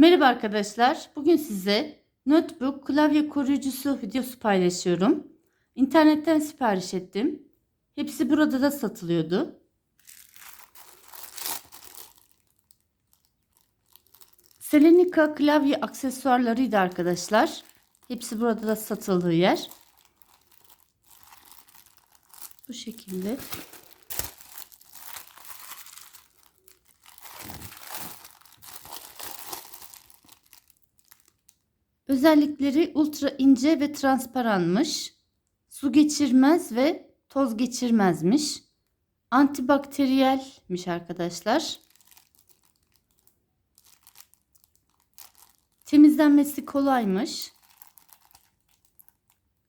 Merhaba arkadaşlar. Bugün size notebook klavye koruyucusu videosu paylaşıyorum. İnternetten sipariş ettim. Hepsi burada da satılıyordu. Selenika klavye aksesuarlarıydı arkadaşlar. Hepsi burada da satıldığı yer. Bu şekilde. Özellikleri ultra ince ve transparanmış. Su geçirmez ve toz geçirmezmiş. Antibakteriyelmiş arkadaşlar. Temizlenmesi kolaymış.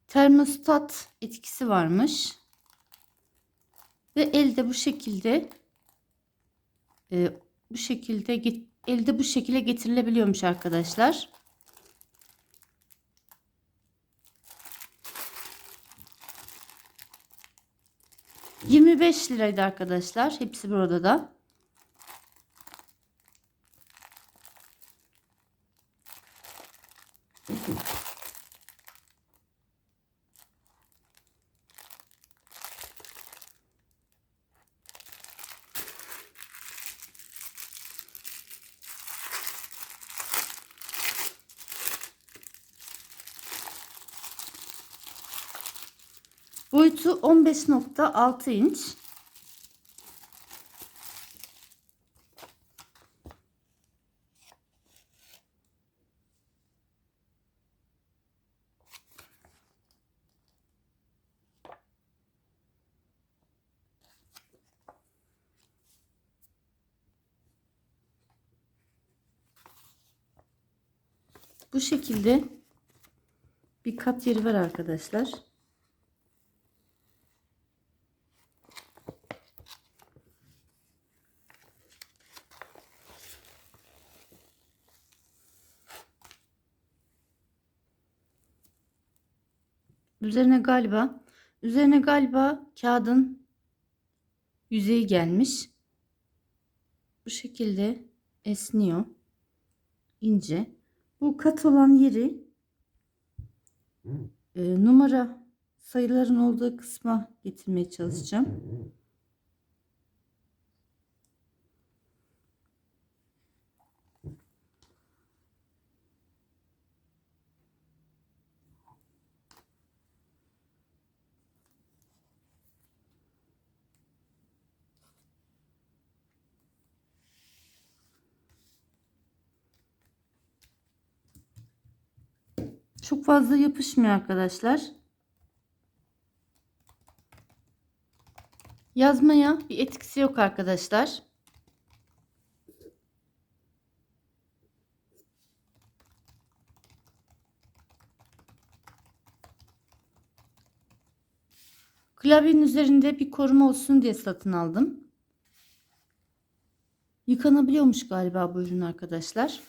Termostat etkisi varmış. Ve elde bu şekilde e, bu şekilde elde bu şekilde getirilebiliyormuş arkadaşlar. 25 liraydı arkadaşlar. Hepsi burada da. Boyutu 15.6 inç. Bu şekilde bir kat yeri var arkadaşlar. Üzerine galiba üzerine galiba kağıdın yüzeyi gelmiş. Bu şekilde esniyor. ince. Bu kat olan yeri e, numara sayıların olduğu kısma getirmeye çalışacağım. Çok fazla yapışmıyor arkadaşlar. Yazmaya bir etkisi yok arkadaşlar. Klavyenin üzerinde bir koruma olsun diye satın aldım. Yıkanabiliyormuş galiba bu ürün arkadaşlar.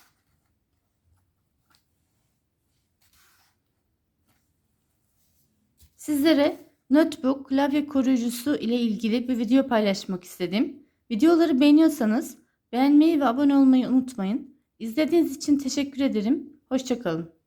Sizlere notebook klavye koruyucusu ile ilgili bir video paylaşmak istedim. Videoları beğeniyorsanız beğenmeyi ve abone olmayı unutmayın. İzlediğiniz için teşekkür ederim. Hoşçakalın.